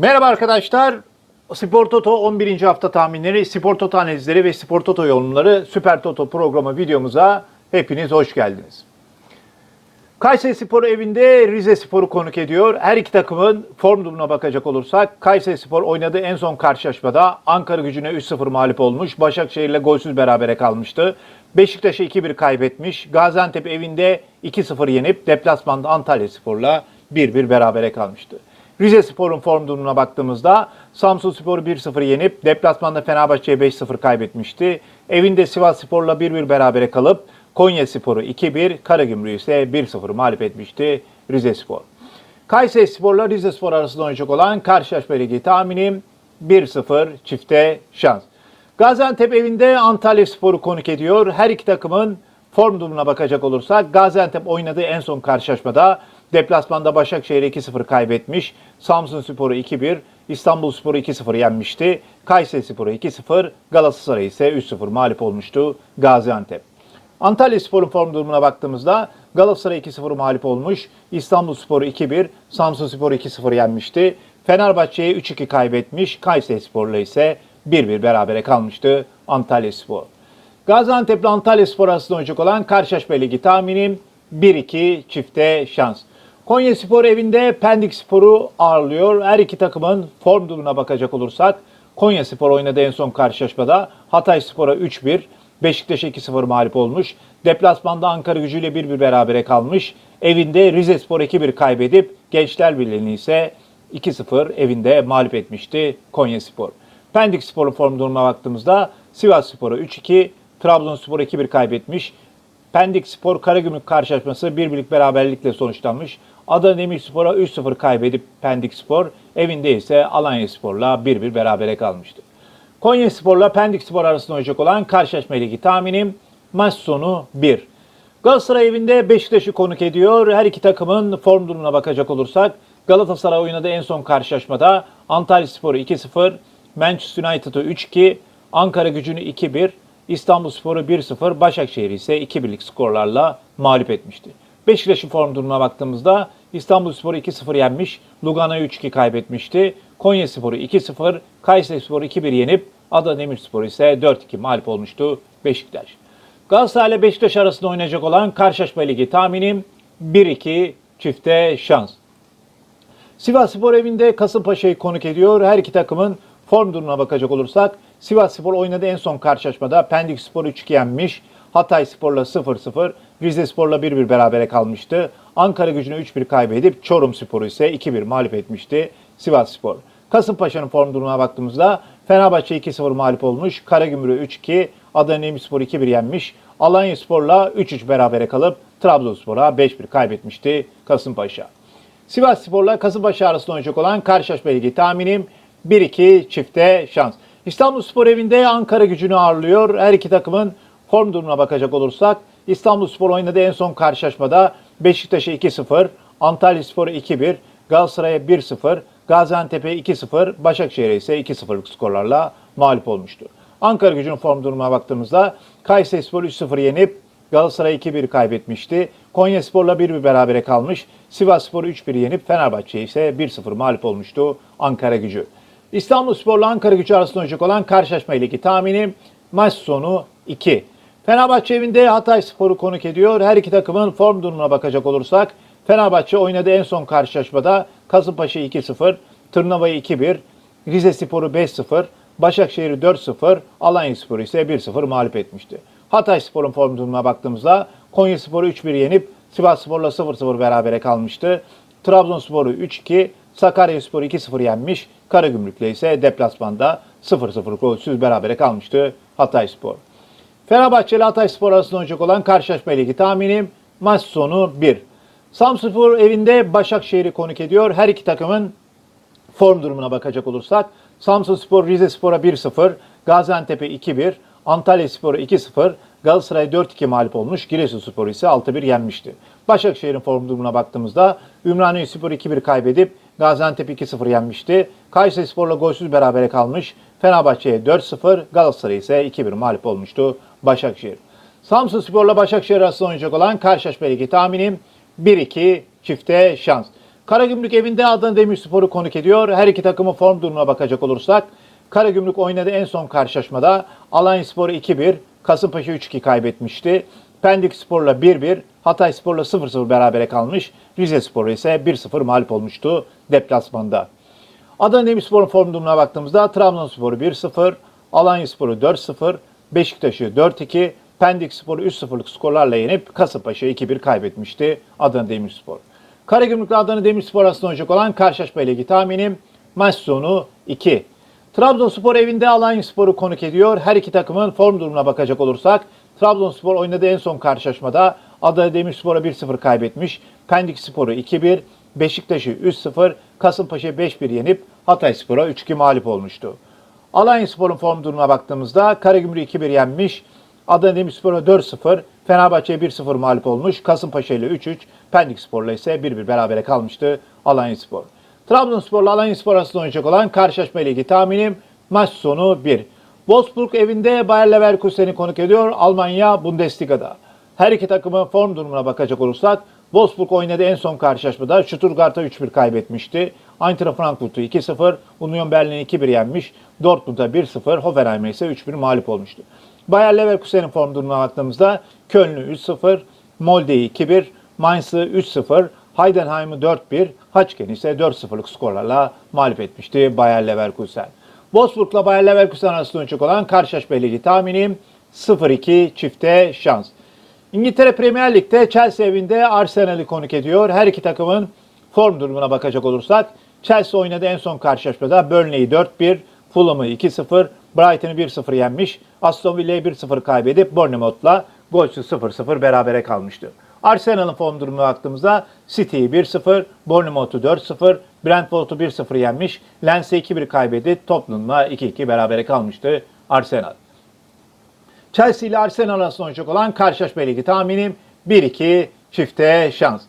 Merhaba arkadaşlar. Spor Toto 11. hafta tahminleri, Spor Toto analizleri ve Spor Toto yorumları Süper Toto programı videomuza hepiniz hoş geldiniz. Kayseri Spor evinde Rize Spor'u konuk ediyor. Her iki takımın form durumuna bakacak olursak Kayseri Spor oynadığı en son karşılaşmada Ankara gücüne 3-0 mağlup olmuş. Başakşehir'le golsüz berabere kalmıştı. Beşiktaş'a 2-1 kaybetmiş. Gaziantep evinde 2-0 yenip deplasmanda Antalya Spor'la 1-1 berabere kalmıştı. Rize Spor'un form durumuna baktığımızda Samsun Spor'u 1-0 yenip deplasmanda Fenerbahçe'ye 5-0 kaybetmişti. Evinde Sivas Spor'la 1-1 berabere kalıp Konya Spor'u 2-1, Karagümrük'ü ise 1-0 mağlup etmişti Rize Spor. Kayseri Spor'la Rize Spor arasında oynayacak olan karşılaşma ligi tahminim 1-0 çifte şans. Gaziantep evinde Antalya Spor'u konuk ediyor. Her iki takımın form durumuna bakacak olursak Gaziantep oynadığı en son karşılaşmada deplasmanda Başakşehir'e 2-0 kaybetmiş. Samsun Spor'u 2-1, İstanbul Spor'u 2-0 yenmişti. Kayseri Spor'u 2-0, Galatasaray ise 3-0 mağlup olmuştu Gaziantep. Antalya Spor'un form durumuna baktığımızda Galatasaray 2-0 mağlup olmuş. İstanbul Spor'u 2-1, Samsun Spor'u 2-0 yenmişti. Fenerbahçe'ye 3-2 kaybetmiş. Kayseri Spor'la ise 1-1 berabere kalmıştı Antalya Spor. Gaziantep ile Antalya Spor arasında oynayacak olan karşılaşma ligi tahminim 1-2 çifte şans. Konya Spor evinde Pendik Spor'u ağırlıyor. Her iki takımın form durumuna bakacak olursak Konya Spor oynadığı en son karşılaşmada Hatay Spor'a 3-1, Beşiktaş'a 2-0 mağlup olmuş. Deplasmanda Ankara gücüyle 1-1 berabere kalmış. Evinde Rize Spor 2-1 kaybedip Gençler Birliği'ni ise 2-0 evinde mağlup etmişti Konya Spor. Pendik Spor'un form durumuna baktığımızda Sivas Spor'a 3-2, Trabzonspor 2-1 kaybetmiş. Pendik Spor Karagümrük karşılaşması bir birlik beraberlikle sonuçlanmış. Adana Demirspor'a 3-0 kaybedip Pendik Spor evinde ise Alanya Spor'la 1-1 berabere kalmıştı. Konya Spor'la Pendik Spor arasında oynayacak olan karşılaşma ligi tahminim maç sonu 1. Galatasaray evinde Beşiktaş'ı konuk ediyor. Her iki takımın form durumuna bakacak olursak Galatasaray oynadığı en son karşılaşmada Antalya Spor'u 2-0, Manchester United'ı 3-2, Ankara gücünü 2-1, İstanbul Spor'u 1-0, Başakşehir ise 2-1'lik skorlarla mağlup etmişti. Beşiktaş'ın form durumuna baktığımızda İstanbul Spor'u 2-0 yenmiş, Lugano'yu 3-2 kaybetmişti. Konya Spor'u 2-0, Kayseri Spor'u 2-1 yenip Adana Demirspor ise 4-2 mağlup olmuştu Beşiktaş. Galatasaray ile Beşiktaş arasında oynayacak olan karşılaşma ligi tahminim 1-2 çifte şans. Sivas Spor evinde Kasımpaşa'yı konuk ediyor. Her iki takımın form durumuna bakacak olursak Sivas Spor oynadığı en son karşılaşmada Pendik Spor 3-2 yenmiş. Hatay Spor'la 0-0, Rize Spor'la 1-1 berabere kalmıştı. Ankara gücünü 3-1 kaybedip Çorum Spor'u ise 2-1 mağlup etmişti Sivas Spor. Kasımpaşa'nın form durumuna baktığımızda Fenerbahçe 2-0 mağlup olmuş. Karagümrük 3-2, Adana Demirspor 2-1 yenmiş. Alanya Spor'la 3-3 berabere kalıp Trabzonspor'a 5-1 kaybetmişti Kasımpaşa. Sivas Spor'la Kasımpaşa arasında oynayacak olan karşılaşma ligi tahminim 1-2 çifte şans. İstanbul Spor evinde Ankara gücünü ağırlıyor. Her iki takımın form durumuna bakacak olursak İstanbul Spor oynadığı en son karşılaşmada Beşiktaş'a 2-0, Antalya Spor'a 2-1, Galatasaray'a 1-0, Gaziantep'e 2-0, Başakşehir'e ise 2-0'lık skorlarla mağlup olmuştu. Ankara gücünün form durumuna baktığımızda Kayseri Spor 3-0 yenip Galatasaray 2-1 kaybetmişti. Konya Spor'la 1-1 berabere kalmış. Sivas Spor'u 3-1 yenip Fenerbahçe ise 1-0 mağlup olmuştu Ankara gücü. İstanbul Spor'la Ankara gücü arasında oynayacak olan karşılaşma ile iki tahminim maç sonu 2. Fenerbahçe evinde Hatay Spor'u konuk ediyor. Her iki takımın form durumuna bakacak olursak Fenerbahçe oynadığı en son karşılaşmada Kasımpaşa 2-0, Tırnava'yı 2-1, Rize Spor'u 5-0, Başakşehir'i 4-0, Alanya Spor'u ise 1-0 mağlup etmişti. Hatay Spor'un form durumuna baktığımızda Konya Spor'u 3-1 yenip Sivas Spor'la 0-0 berabere kalmıştı. Trabzonspor'u 3-2, Sakarya Spor'u 2-0 yenmiş. Karagümrük'le ise deplasmanda 0-0 golsüz berabere kalmıştı Hatay Spor. Fenerbahçe ile Hatay Spor arasında oynayacak olan karşılaşma ligi tahminim maç sonu 1. Samsunspor evinde Başakşehir'i konuk ediyor. Her iki takımın form durumuna bakacak olursak Samsunspor Rize Spor'a 1-0, Gaziantep'e 2-1, Antalya Spor'a 2-0, Galatasaray 4-2 mağlup olmuş, Giresunspor ise 6-1 yenmişti. Başakşehir'in form durumuna baktığımızda Ümraniye Spor 2-1 kaybedip Gaziantep 2-0 yenmişti. Kayseri Spor'la golsüz berabere kalmış. Fenerbahçe'ye 4-0, Galatasaray ise 2-1 mağlup olmuştu Başakşehir. Samsun Spor'la Başakşehir arasında oynayacak olan karşılaşma ligi tahminim 1-2 çifte şans. Karagümrük evinde Adana Demirspor'u konuk ediyor. Her iki takımın form durumuna bakacak olursak Karagümrük oynadı en son karşılaşmada Alanyaspor'u 2-1, Kasımpaşa 3-2 kaybetmişti. Pendik Spor'la 1-1, Hatay Spor'la 0-0 berabere kalmış. Rize Spor'u ise 1-0 mağlup olmuştu deplasmanda. Adana Demirspor'un form durumuna baktığımızda Trabzonspor'u 1-0, Alanyaspor'u 4-0, Beşiktaş'ı 4-2, Pendik Spor'u 3-0'lık skorlarla yenip Kasımpaşa 2-1 kaybetmişti Adana Demirspor. Karagümrük'le Adana Demirspor arasında oynayacak olan karşılaşma ile ilgili tahminim maç sonu 2. Trabzonspor evinde Alanyaspor'u konuk ediyor. Her iki takımın form durumuna bakacak olursak Trabzonspor oynadığı en son karşılaşmada Adana Demirspor'a 1-0 kaybetmiş. Pendik Spor'u 2-1, Beşiktaş'ı 3-0, Kasımpaşa 5-1 yenip Hatayspor'a 3-2 mağlup olmuştu. Alanyaspor'un form durumuna baktığımızda Karagümrük 2-1 yenmiş, Adana Demirspor'a 4-0, Fenerbahçe'ye 1-0 mağlup olmuş, Kasımpaşa ile 3-3, Pendik Spor'la ise 1-1 berabere kalmıştı Alanyaspor. Trabzonspor'la Alanyaspor arasında oynayacak olan karşılaşma ile ilgili tahminim maç sonu 1. Wolfsburg evinde Bayer Leverkusen'i konuk ediyor Almanya Bundesliga'da. Her iki takımın form durumuna bakacak olursak Wolfsburg oynadığı en son karşılaşmada Stuttgart'a 3-1 kaybetmişti. Eintracht Frankfurt'u 2-0, Union Berlin'i 2-1 yenmiş. Dortmund'a 1-0, Hoffenheim'e ise 3-1 mağlup olmuştu. Bayer Leverkusen'in form durumuna baktığımızda Köln'ü 3-0, Molde'yi 2-1, Mainz'ı 3-0, Heidenheim'ı 4-1, Haçken'i ise 4-0'lık skorlarla mağlup etmişti Bayer Leverkusen. Wolfsburg'la Bayer Leverkusen arasında olan karşılaşma ile tahminim 0-2 çifte şans. İngiltere Premier Lig'de Chelsea evinde Arsenal'i konuk ediyor. Her iki takımın form durumuna bakacak olursak Chelsea oynadı en son karşılaşmada Burnley'i 4-1, Fulham'ı 2-0, Brighton'ı 1-0 yenmiş. Aston Villa'yı 1-0 kaybedip Bournemouth'la golsüz 0-0 berabere kalmıştı. Arsenal'ın form durumuna baktığımızda City'yi 1-0, Bournemouth'u 4-0, Brentford'u 1-0 yenmiş. Lens'i 2-1 kaybedip Tottenham'la 2-2 berabere kalmıştı Arsenal. Chelsea ile Arsenal arasında oynayacak olan karşılaşma ilgili tahminim 1-2 çifte şans.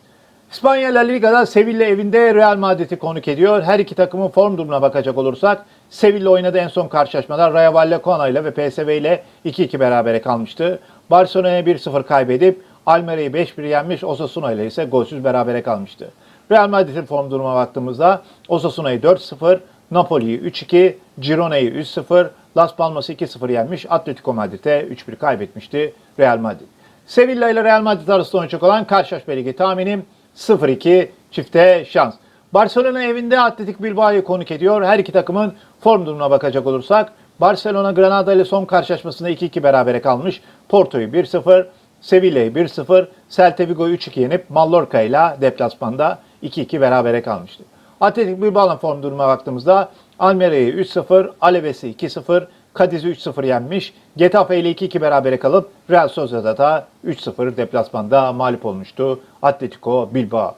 İspanya La Liga'da Sevilla evinde Real Madrid'i konuk ediyor. Her iki takımın form durumuna bakacak olursak Sevilla oynadı en son karşılaşmada Rayo Vallecano ile ve PSV ile 2-2 berabere kalmıştı. Barcelona'ya 1-0 kaybedip Almeria'yı 5-1 yenmiş, Osasuna ile ise golsüz berabere kalmıştı. Real Madrid'in form durumuna baktığımızda Osasuna'yı 4-0, Napoli'yi 3-2, Girona'yı 3-0, Las Palmas'ı 2-0 yenmiş, Atletico Madrid'e 3-1 kaybetmişti Real Madrid. Sevilla ile Real Madrid arasında oynayacak olan karşılaşma ligi tahminim 0-2 çifte şans. Barcelona evinde Atletik Bilbao'yu konuk ediyor. Her iki takımın form durumuna bakacak olursak Barcelona Granada ile son karşılaşmasında 2-2 berabere kalmış. Porto'yu 1-0, Sevilla'yı 1-0, Celta Vigo'yu 3-2 yenip Mallorca ile deplasmanda 2-2 berabere kalmıştı. Atletik Bilbao'nun form durumuna baktığımızda Almeria'yı 3-0, Aleves'i 2-0, Cadiz'i 3-0 yenmiş. Getafe ile 2-2 berabere kalıp Real Sociedad'a 3-0 deplasmanda mağlup olmuştu Atletico Bilbao.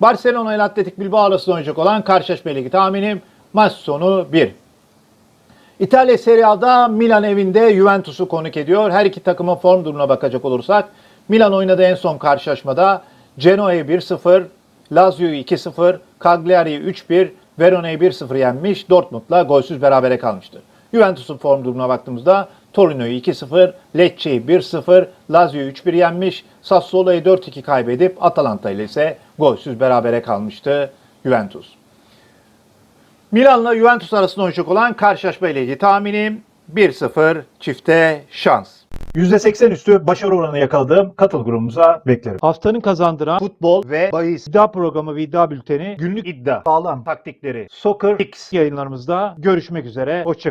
Barcelona ile Atletik Bilbao arasında oynayacak olan karşılaşma ligi tahminim maç sonu 1. İtalya Serie A'da Milan evinde Juventus'u konuk ediyor. Her iki takımın form durumuna bakacak olursak Milan oynadığı en son karşılaşmada Genoa'yı 1-0, Lazio'yu 2-0, Cagliari'yi 3-1, Verona'yı 1-0 yenmiş. Dortmund'la golsüz berabere kalmıştı. Juventus'un form durumuna baktığımızda Torino'yu 2-0, Lecce'yi 1-0, Lazio'yu 3-1 yenmiş. Sassuolo'yu 4-2 kaybedip Atalanta ile ise golsüz berabere kalmıştı Juventus. Milan'la Juventus arasında oynayacak olan karşılaşma ile ilgili tahminim 1-0 çifte şans. %80 üstü başarı oranı yakaladığım katıl grubumuza beklerim. Haftanın kazandıran futbol ve bahis iddia programı ve iddia bülteni günlük iddia, sağlam taktikleri, soccer X yayınlarımızda görüşmek üzere. Hoşçakalın.